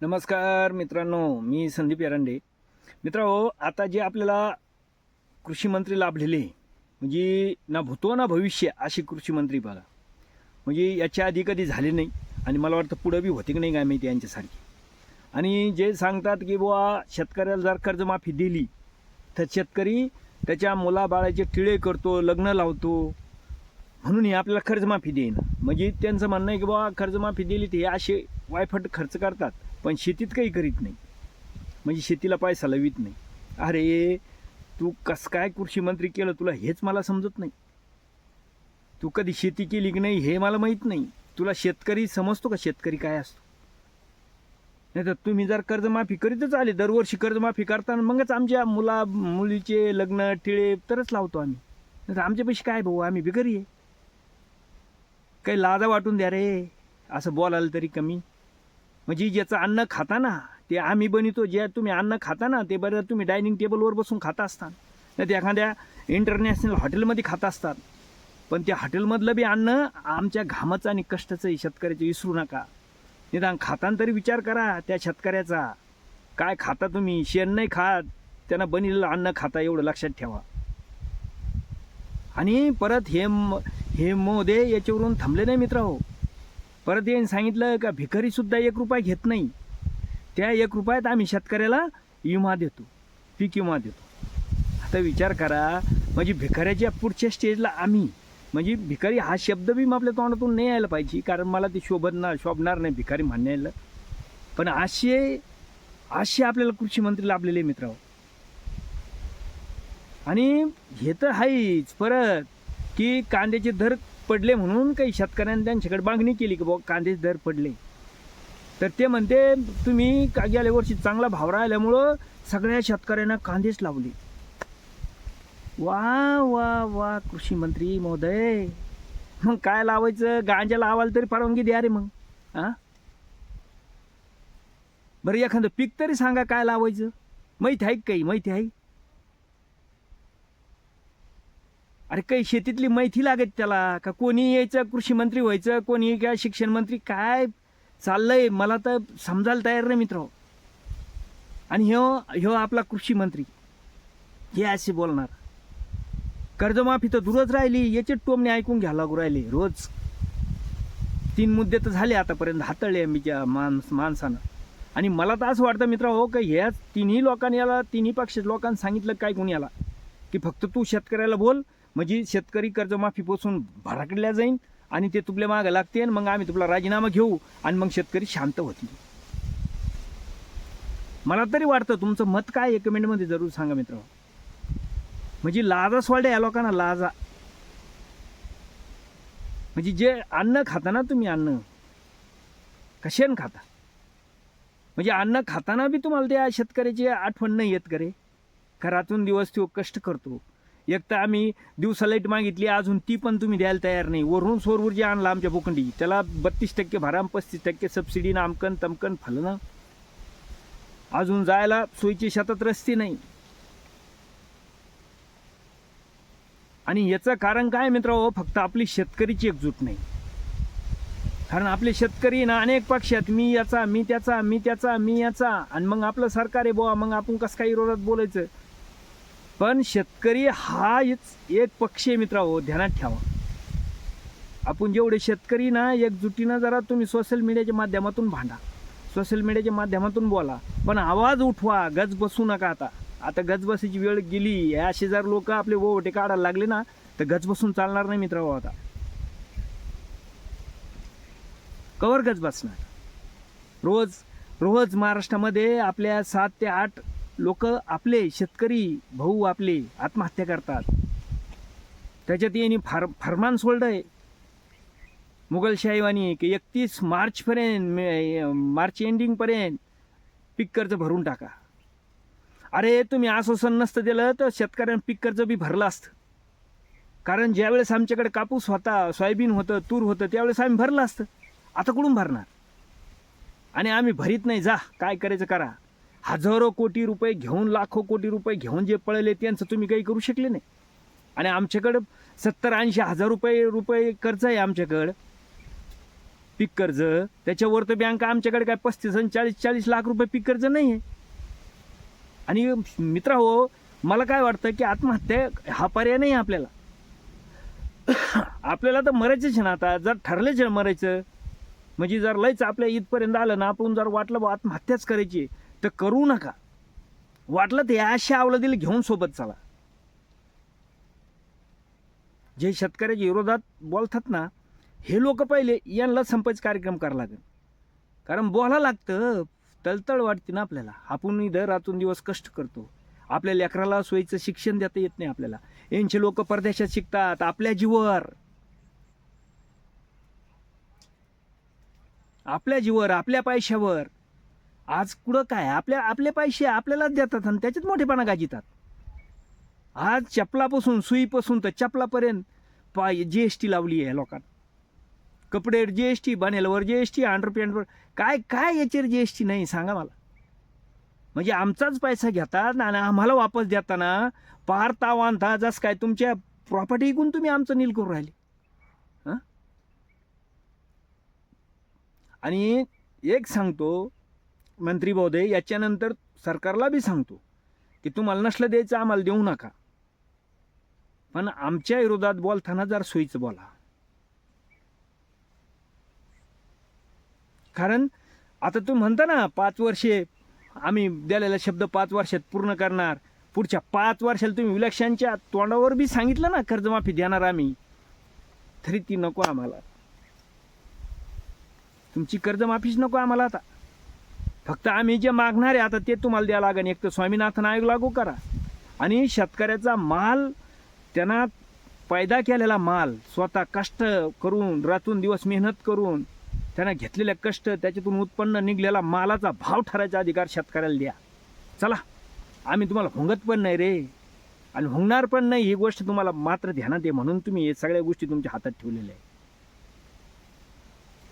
नमस्कार मित्रांनो मी संदीप एरंडे मित्रांनो आता जे आपल्याला कृषी मंत्री लाभलेले म्हणजे ना भूतो ना भविष्य असे कृषी मंत्री बघा. म्हणजे याच्या आधी कधी झाले नाही आणि मला वाटतं पुढं बी होते की नाही काय माहिती यांच्यासारखी. आणि जे सांगतात की बुवा शेतकऱ्याला जर कर्जमाफी दिली तर शेतकरी त्याच्या मुलाबाळाचे टिळे करतो लग्न लावतो. म्हणून हे आपल्याला कर्जमाफी देईन. म्हणजे त्यांचं म्हणणं आहे की बुवा कर्जमाफी दिली तर हे असे वायफट खर्च करतात. पण शेतीत काही करीत नाही. म्हणजे शेतीला पैसा लवित नाही. अरे तू कसं काय कृषी मंत्री केलं? तुला हेच मला समजत नाही. तू कधी शेती केली की नाही हे मला माहीत नाही. तुला शेतकरी समजतो का? शेतकरी काय असतो? नाही तर तुम्ही जर कर्जमाफी करीतच आले दरवर्षी कर्जमाफी करताना मगच आमच्या मुला मुलीचे लग्न टिळे तरच लावतो आम्ही. नाही तर आमच्यापेक्षा काय भाऊ? आम्ही बिगरी आहे. काही लाजा वाटून द्या रे. असं बोलायला तरी कमी. म्हणजे ज्याचं अन्न खाता ना ते आम्ही बनितो जे तुम्ही अन्न खाता ना ते बरं तुम्ही डायनिंग टेबलवर बसून खाता असतात. नाही ते एखाद्या इंटरनॅशनल हॉटेलमध्ये खात असतात. पण त्या हॉटेलमधलं बी अन्न आमच्या घामाचं आणि कष्टाचं शेतकऱ्याचं विसरू नका. निदान खाताना तरी विचार करा त्या शेतकऱ्याचा. काय खाता तुम्ही? शेण नाही खात. त्यांना बनलेलं अन्न खाता एवढं लक्षात ठेवा. आणि परत हे हे मोदे याच्यावरून थांबले नाही मित्र हो परत यांनी सांगितलं का भिकारी सुद्धा एक रुपया घेत नाही. त्या एक रुपयात आम्ही शेतकऱ्याला विमा देतो पीक विमा देतो. आता विचार करा म्हणजे भिकाऱ्याच्या पुढच्या स्टेजला आम्ही म्हणजे भिकारी हा शब्द बी आपल्या तोंडातून नाही यायला पाहिजे कारण मला ते शोभणार शोभणार नाही भिकारी म्हणण्याला पण असे असे आपल्याला कृषी मंत्री लाभलेले मित्र आणि हे तर आहेच परत की कांद्याचे दर पडले म्हणून काही शेतकऱ्यांनी त्यांच्याकडे मागणी केली की बाबा कांद्याचे दर पडले. तर ते म्हणते तुम्ही का गेल्या वर्षी चांगला भाव राहिल्यामुळं सगळ्या शेतकऱ्यांना कांदेच लावले. वा वा वा कृषी मंत्री महोदय. मग काय लावायचं? गांजा लावायला तरी परवानगी द्या रे मग. हा बरं एखादं पीक तरी सांगा काय लावायचं. माहिती आहे काही? माहिती आहे? अरे काही शेतीतली माहिती लागत त्याला. का कोणी यायचं कृषी मंत्री व्हायचं कोणी काय शिक्षण मंत्री काय चाललंय? मला तर समजायला तयार नाही मित्र. आणि ह्यो ह्यो आपला कृषी मंत्री. हे असे बोलणार. कर्जमाफी तर दूरच राहिली याचे टोमने ऐकून घ्या लागू राहिले रोज. तीन मुद्दे तर झाले आतापर्यंत हाताळले आम्हीच्या माणस माणसानं. आणि मला तर असं वाटतं मित्र हो का ह्या तिन्ही लोकांनी याला तिन्ही पक्ष लोकांनी सांगितलं काय कोणी याला? की फक्त तू शेतकऱ्याला बोल म्हणजे शेतकरी कर्जमाफीपासून भराकडल्या जाईन आणि ते तुपल्या मागं लागते मग आम्ही तुला राजीनामा घेऊ आणि मग शेतकरी शांत होतील. मला तरी वाटतं तुमचं मत काय आहे कमेंटमध्ये जरूर सांगा मित्र. म्हणजे लाजा सोडल्या या लोकांना लाजा. म्हणजे जे अन्न खाता ना तुम्ही अन्न कशाने खाता? म्हणजे अन्न खाताना बी तुम्हाला त्या शेतकऱ्याची आठवण नाही येत करे. घरातून दिवस तो कष्ट करतो. एक तर आम्ही दिवसा लाइट मागितली अजून ती पण तुम्ही द्यायला तयार नाही. वरून सौर ऊर्जा आणला आमच्या भूखंडी त्याला बत्तीस टक्के भरा पस्तीस टक्के सबसिडी आमकन तमकन फलनं अजून जायला सोयीची शेतात रस्ते नाही. आणि याचं कारण काय मित्र हो फक्त आपली शेतकरीची एकजूट नाही. कारण आपले शेतकरी ना अनेक पक्ष आहेत मी याचा मी त्याचा मी त्याचा मी याचा. आणि मग आपलं सरकार आहे बुवा मग आपण कसं काही विरोधात बोलायचं? पण शेतकरी हा एक पक्षी पक्ष आहे हो ध्यानात ठेवा. आपण जेवढे शेतकरी ना एकजुटीनं जरा तुम्ही सोशल मीडियाच्या माध्यमातून भांडा. सोशल मीडियाच्या माध्यमातून बोला. पण आवाज उठवा गज बसू नका आता. आता गज बसायची वेळ गेली. या शेजार लोक आपले ओवटे काढायला लागले ना तर गज बसून चालणार नाही मित्र हो आता. कवर गज बसणार. रोज रोज महाराष्ट्रामध्ये आपल्या सात ते आठ लोक आपले शेतकरी भाऊ आपले आत्महत्या करतात. त्याच्यात यांनी फार फरमान आहे. मुघलशाहीवानी की एकतीस मार्चपर्यंत मे- मार्च एंडिंगपर्यंत पीक कर्ज भरून टाका. अरे तुम्ही आश्वासन नसतं दिलं तर शेतकऱ्यांना पीक कर्ज बी भरलं असतं. कारण ज्यावेळेस आमच्याकडे कापूस होता सोयाबीन होतं तूर होतं त्यावेळेस आम्ही भरलं असतं. आता कुठून भरणार? आणि आम्ही भरीत नाही. जा काय करायचं करा. हजारो कोटी रुपये घेऊन लाखो कोटी रुपये घेऊन जे पळले त्यांचं तुम्ही काही करू शकले नाही. आणि आमच्याकडं सत्तर ऐंशी हजार रुपये रुपये कर्ज आहे आमच्याकडं. पीक कर्ज. त्याच्यावर तर बँक आमच्याकडे काय पस्तीस आणि चाळीस चाळीस लाख रुपये पीक कर्ज नाही आहे. आणि मित्रा हो मला काय वाटतं की आत्महत्या हा पर्याय नाही आहे आपल्याला. आपल्याला तर मरायचंच आहे ना आता. जर ठरलेच मरायचं. म्हणजे जर लयच आपल्या इथपर्यंत आलं ना आपण जर वाटलं बा आत्महत्याच करायची तर करू नका. वाटलं ते अशा अवलदीला घेऊन सोबत चला. जे शेतकऱ्याच्या विरोधात बोलतात ना हे लोक पहिले यांना संपायचा कार्यक्रम करावा लागेल. कारण बोला लागतं तळतळ वाटते ना आपल्याला. आपण दर रातून दिवस कष्ट करतो. आपल्या लेकराला सोयीचं शिक्षण देता येत नाही आपल्याला. यांचे लोक परदेशात शिकतात आपल्या जीवर. आपल्या जीवर आपल्या पैशावर. आज कुठं काय? आपल्या आपले पैसे आपल्यालाच देतात आणि त्याच्यात मोठेपणा गाजितात. आज चपलापासून सुईपासून तर चपलापर्यंत पाय जी एस टी लावली आहे लोकांना. कपडे जी एस टी बनेलवर जी एस टी अंडरपॅन्टवर काय काय याच्यावर जी एस टी नाही सांगा मला. म्हणजे आमचाच पैसा घेतात आणि आम्हाला वापस देताना पार वानता जसं काय तुमच्या प्रॉपर्टी इकून तुम्ही आमचं नील करून राहिले. हां? आणि एक सांगतो मंत्री महोदय याच्यानंतर सरकारला बी सांगतो की तुम्हाला नसलं द्यायचं आम्हाला देऊ नका. पण आमच्या विरोधात बोलताना जर सोयीचं बोला. कारण आता तुम्ही म्हणता ना पाच वर्षे आम्ही दिलेला शब्द पाच वर्षात पूर्ण करणार. पुढच्या पाच वर्षाला तुम्ही विलक्षांच्या तोंडावर बी सांगितलं ना कर्जमाफी देणार आम्ही. तरी ती नको आम्हाला. तुमची कर्जमाफीच नको आम्हाला आता. फक्त आम्ही जे मागणार आहे आता ते तुम्हाला द्यावं लागेल. एक तर स्वामीनाथन आयोग लागू करा. आणि शेतकऱ्याचा माल त्यांना पैदा केलेला माल स्वतः कष्ट करून रातून दिवस मेहनत करून त्यांना घेतलेले कष्ट त्याच्यातून उत्पन्न निघलेला मालाचा भाव ठरायचा अधिकार शेतकऱ्याला द्या. चला आम्ही तुम्हाला हुंगत पण नाही रे. आणि हुंगणार पण नाही ही गोष्ट तुम्हाला मात्र ध्यानात आहे म्हणून तुम्ही हे सगळ्या गोष्टी तुमच्या हातात ठेवलेल्या आहे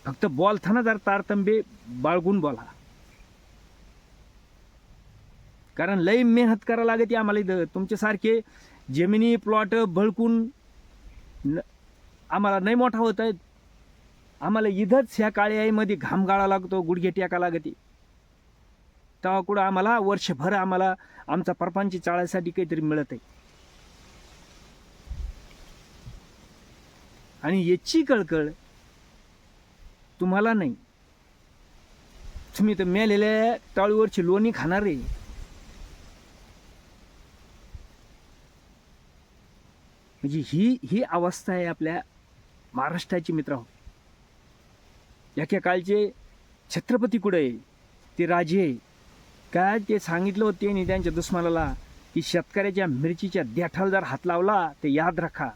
फक्त बोलताना जर तारतंबे बाळगून बोला. कारण लई मेहनत करावं लागते आम्हाला इथं. तुमच्यासारखे जमिनी प्लॉट बळकून न- आम्हाला नाही मोठा होत आहेत. आम्हाला इथंच ह्या काळी आईमध्ये घाम गाळा लागतो गुडघे टाका लागते तेव्हा कुठं आम्हाला वर्षभर आम्हाला आमचा परपांची चाळायसाठी काहीतरी मिळत आहे. आणि याची कळकळ तुम्हाला नाही. तुम्ही तर मेलेल्या टाळीवरची लोणी खाणार आहे. म्हणजे ही ही अवस्था आहे आपल्या महाराष्ट्राची मित्रांनो हो. एका काळचे छत्रपती कुठे आहे ते राजे आहे. काय ते सांगितलं होतं त्यांनी त्यांच्या दुश्मनाला की शेतकऱ्याच्या मिरचीच्या देठाला जर हात लावला ते याद राखा.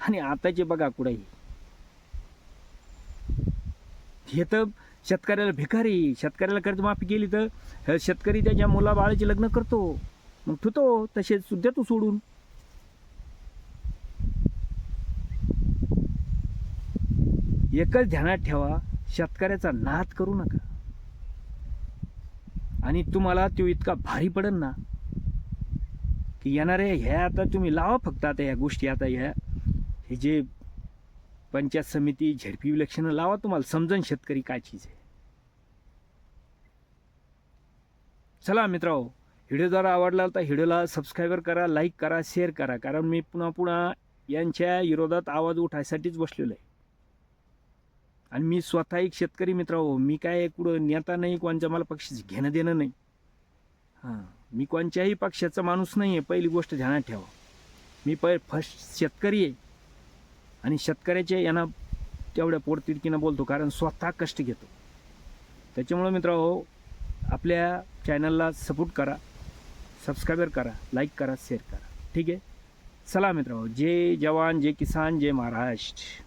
आणि आताचे बघा कुठे हे तर शेतकऱ्याला भिकारी शेतकऱ्याला कर्जमाफी केली तर शेतकरी त्याच्या मुलाबाळाचे लग्न करतो. मग ठुतो तसेच सुद्धा तू सोडून. एकच ध्यानात ठेवा शेतकऱ्याचा नाद करू नका. आणि तुम्हाला तो इतका भारी पडेल ना की येणारे ह्या आता तुम्ही लावा फक्त आता ह्या गोष्टी आता ह्या हे जे पंचायत समिती झेडपी इलेक्शन लावा तुम्हाला समजन शेतकरी काय चीज आहे. चला मित्रांनो व्हिडिओ जर आवडला तर व्हिडिओला सबस्क्राईबर करा लाईक करा शेअर करा कारण मी पुन्हा पुन्हा यांच्या विरोधात आवाज उठायसाठीच बसलेलो आहे. आणि मी स्वतः एक शेतकरी मित्र हो मी काय कुठं नेता नाही कोणच्या मला पक्षाचं घेणं देणं नाही. हां मी कोणत्याही पक्षाचा माणूस नाही आहे पहिली गोष्ट ध्यानात ठेवा. मी पै फर्स्ट शेतकरी आहे. आणि शेतकऱ्याच्या यांना तेवढ्या पोटतिडकीनं बोलतो कारण स्वतः कष्ट घेतो. त्याच्यामुळं मित्र हो आपल्या चॅनलला सपोर्ट करा. सबस्क्राईबर करा. लाईक करा शेअर करा. ठीक आहे? चला मित्र जय जवान जय किसान जय महाराष्ट्र.